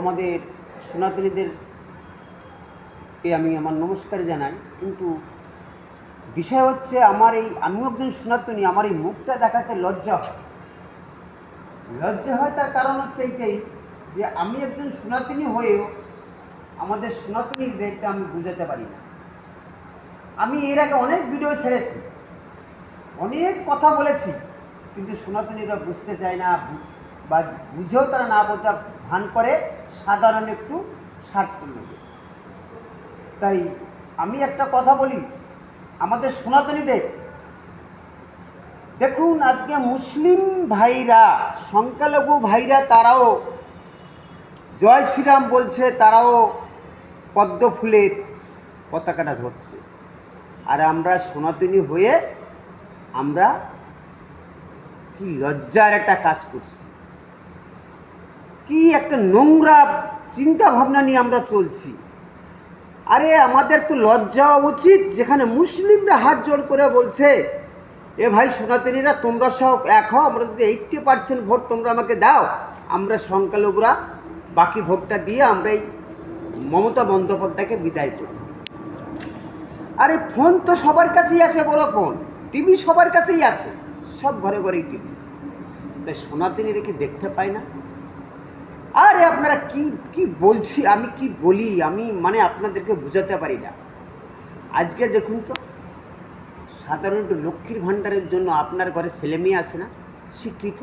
আমাদের সনাতনীদের কে আমি আমার নমস্কার জানাই, কিন্তু বিষয় হচ্ছে আমার এই, আমিও একজন সনাতনী, আমার এই মুখটা দেখাতে লজ্জা হয়। লজ্জা হয় তার কারণ হচ্ছে এইটাই যে আমি একজন সনাতনী হয়েও আমাদের সনাতনীদেরকে আমি বুঝাতে পারি না। আমি এর আগে অনেক ভিডিও ছেড়েছি, অনেক কথা বলেছি, কিন্তু সনাতনীরা বুঝতে চায় না, বা বুঝেও তারা না বোঝা ভান করে। সাধারণ একটু স্বার্থ নেবে তাই আমি একটা কথা বলি, আমাদের সনাতনীদের দেখুন, আজকে মুসলিম ভাইরা, সংখ্যালঘু ভাইরা, তারাও জয় শ্রীরাম বলছে, তারাও পদ্ম ফুলের পতাকাটা ধরছে। আর আমরা সনাতনী হয়ে আমরা কি লজ্জার একটা কাজ করছি। কি একটা নোংরা চিন্তা ভাবনা নিয়ে আমরা চলছি। আরে, আমাদের তো লজ্জা উচিত, যেখানে মুসলিমরা হাত জোড় করে বলছে, এ ভাই সনাতনীরা তোমরা সব এক হও, আমরা যদি এইটটি পার্সেন্ট ভোট তোমরা আমাকে দাও, আমরা সংখ্যালঘুরা বাকি ভোটটা দিয়ে আমরা এই মমতা বন্দ্যোপাধ্যায়কে বিদায় করব। আরে, ফোন তো সবার কাছেই আছে বড় ফোন। টিভি সবার কাছেই আছে সব ঘরে ঘরেই টিভি। তাই সনাতনীরা কি দেখতে পায় না? আপনারা কি কি বলছি, আমি কি বলি, আমি মানে আপনাদেরকে বোঝাতে পারি না। আজকে দেখুন তো, সাধারণত লক্ষ্মীর ভাণ্ডারের জন্য আপনার ঘরে ছেলে মেয়ে আসে না, শিক্ষিত,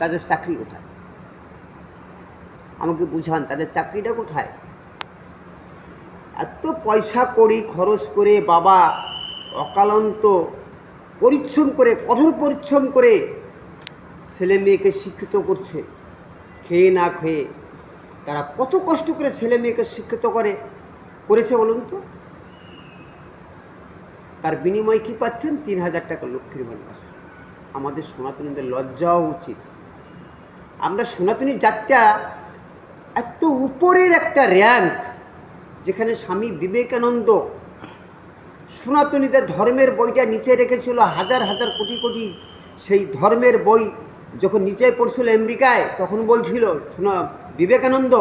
তাদের চাকরি কোথায়? আমাকে বুঝান, তাদের চাকরিটা কোথায়? এত পয়সা করি খরচ করে বাবা অকালন্ত পরিশ্রম করে, কঠোর পরিশ্রম করে ছেলে মেয়েকে শিক্ষিত করছে, খেয়ে না খেয়ে। তারা কত কষ্ট করে ছেলে মেয়েকে শিক্ষিত করে, করেছে বলুন তো? তার বিনিময়ে কি পাচ্ছেন? তিন হাজার টাকা লক্ষ্মীর ভাণ্ডার আমাদের সনাতনীদের লজ্জাও উচিত। আমরা সনাতনী জাতটা এত উপরের একটা র্যাঙ্ক যেখানে স্বামী বিবেকানন্দ সনাতনীদের ধর্মের বইটা নিচে রেখেছিল, হাজার হাজার কোটি কোটি সেই ধর্মের বই যখন নিচে পড়ছিল আমেরিকায়, তখন বলছিল, শোনা বিবেকানন্দ,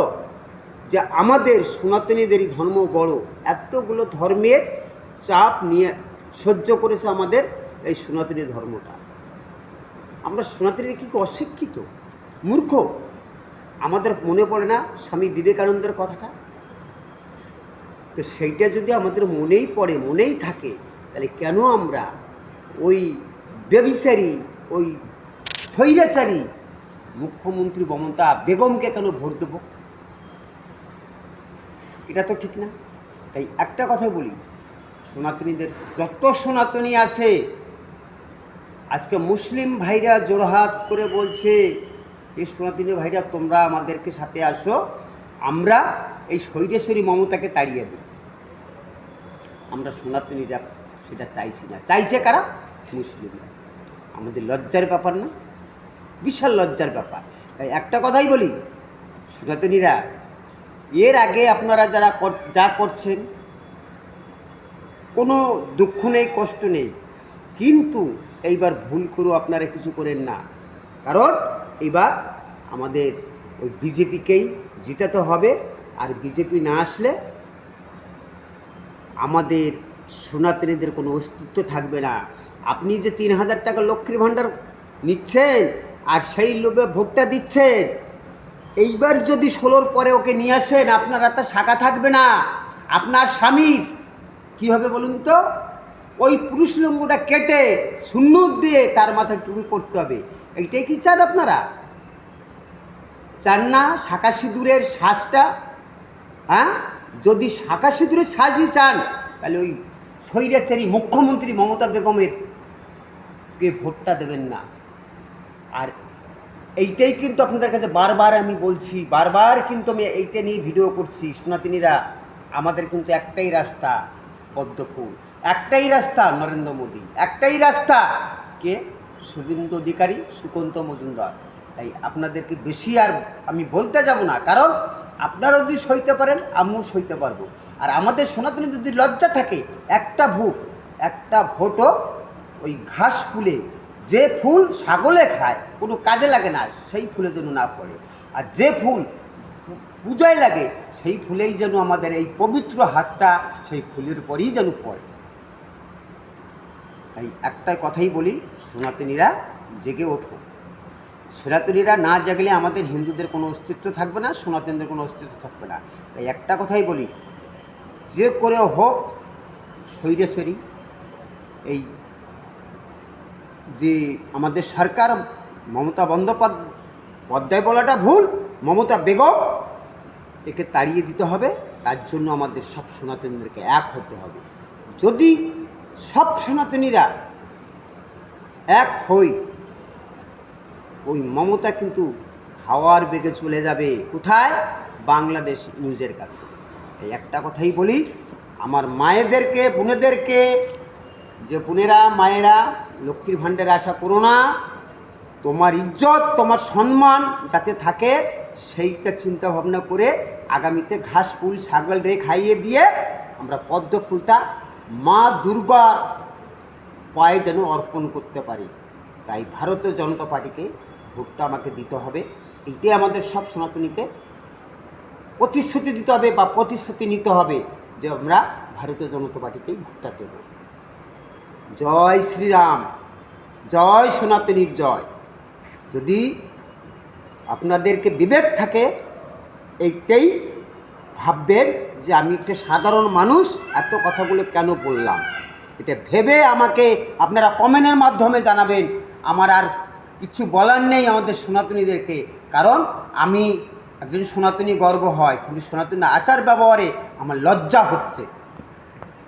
যে আমাদের সনাতনীদেরই ধর্ম বড়, এতগুলো ধর্মের চাপ নিয়ে সহ্য করেছে আমাদের এই সনাতনী ধর্মটা। আমরা সনাতনী কি অশিক্ষিত? মূর্খ? আমাদের মনে পড়ে না স্বামী বিবেকানন্দের কথাটা? তো সেইটা যদি আমাদের মনেই পড়ে, মনেই থাকে, তাহলে কেন আমরা ওই ব্যবিচারী ওই স্বৈরাচারী মুখ্যমন্ত্রী মমতা বেগমকে কেন ভোট দেব? এটা তো ঠিক না। তাই একটা কথা বলি, সনাতনীদের যত সনাতনী আছে, আজকে মুসলিম ভাইরা জোরহাত করে বলছে এই সনাতনী ভাইরা, তোমরা আমাদেরকে সাথে আসো, আমরা এই স্বৈরেশ্বরী মমতাকে তাড়িয়ে দিই আমরা সনাতনীরা সেটা চাইছি না। চাইছে কারা? মুসলিমরা। আমাদের লজ্জার ব্যাপার না। বিশাল লজ্জার ব্যাপার। তাই একটা কথাই বলি সনাতনীরা এর আগে আপনারা যারা যা করছেন, কোনো দুঃখ নেই, কষ্ট নেই। কিন্তু এইবার ভুল করেও আপনারা কিছু করেন না। কারণ এবার আমাদের ওই বিজেপিকেই জিতাতে হবে। আর বিজেপি না আসলে আমাদের সনাতনীদের কোনো অস্তিত্ব থাকবে না। আপনি যে তিন হাজার টাকা লক্ষ্মীর ভাণ্ডার নিচ্ছেন আর সেই লোভে ভোটটা দিচ্ছেন এইবার যদি ষোলোর পরে ওকে নিয়ে আসেন, আপনার একটা শাখা থাকবে না। আপনার স্বামীর। কী হবে বলুন তো? ওই পুরুষ লঙ্গুটা কেটে শূন্য দিয়ে তার মাথায় টুপি পড়তে হবে। এইটাই কি চান আপনারা? চান না শাখা সিঁদুরের শ্বাসটা হ্যাঁ? যদি শাখা সিঁদুরের শ্বাসই চান, তাহলে ওই স্বৈরাচারী মুখ্যমন্ত্রী মমতা বেগমের কে ভোটটা দেবেন না। আর এইটাই কিন্তু আপনাদের কাছে বারবার আমি বলছি, বারবার কিন্তু আমি এইটা নিয়ে ভিডিও করছি। সনাতনীরা, আমাদের কিন্তু একটাই রাস্তা, পদ্মফুল। একটাই রাস্তা, নরেন্দ্র মোদী। একটাই রাস্তা, কে? শুভেন্দু অধিকারী সুকন্ত মজুমদার। তাই আপনাদেরকে বেশি আর আমি বলতে যাব না, কারণ আপনারা যদি সইতে পারেন, আমিও সইতে পারব। আর আমাদের সনাতনী যদি লজ্জা থাকে, একটা ভোট, একটা ভোটও ওই ঘাস ফুলে যে ফুল ছাগলে খায়, কোনো কাজে লাগে না, সেই ফুলে যেন না পড়ে। আর যে ফুল পূজায় লাগে, সেই ফুলেই যেন আমাদের এই পবিত্র হাতটা, সেই ফুলের পরেই যেন পড়ে। তাই একটাই কথাই বলি, সনাতনীরা জেগে ওঠো। সনাতনীরা না জাগলে আমাদের হিন্দুদের কোনো অস্তিত্ব থাকবে না, সনাতনীদের কোনো অস্তিত্ব থাকবে না। তাই একটা কথাই বলি, যে করে হোক সৈরেশ্বরী এই যে আমাদের সরকার মমতা বন্দ্যোপাধ্যায় বলাটা ভুল, মমতা বেগম একে তাড়িয়ে দিতে হবে, তার জন্য আমাদের সব সনাতনীদেরকে এক হতে হবে। যদি সব সনাতনীরা এক হই, ওই মমতা কিন্তু হাওয়ার বেগে চলে যাবে কোথায়? বাংলাদেশ নিউজের কাছে। এই একটা কথাই বলি, আমার মায়েদেরকে, বোনেদেরকে যে বোনেরা, মায়েরা, লক্ষ্মীর ভাণ্ডারে আশা করো না। তোমার ইজ্জত, তোমার সম্মান যাতে থাকে, সেইটা চিন্তা ভাবনা করে আগামীতে ঘাস, ফুল, ছাগল রে খাইয়ে দিয়ে আমরা পদ্ম ফুলটা মা দুর্গার পায়ে যেন অর্পণ করতে পারি। তাই ভারতীয় জনতা পার্টিকে ভোটটা আমাকে দিতে হবে। এইটাই আমাদের সব সনাতনীকে প্রতিশ্রুতি দিতে হবে বা প্রতিশ্রুতি নিতে হবে যে আমরা ভারতীয় জনতা পার্টিকেই ভোটটা দেব। জয় শ্রীরাম, জয় সনাতনীর জয়। যদি আপনাদেরকে বিবেক থাকে, এইটাই ভাববেন যে আমি একটা সাধারণ মানুষ, এত কথাগুলো কেন বললাম? এটা ভেবে আমাকে আপনারা কমেন্টের মাধ্যমে জানাবেন। আমার আর কিছু বলার নেই আমাদের সনাতনীদেরকে। কারণ আমি একজন সনাতনী গর্ব হয়, কিন্তু সনাতনী আচার ব্যবহারে আমার লজ্জা হচ্ছে।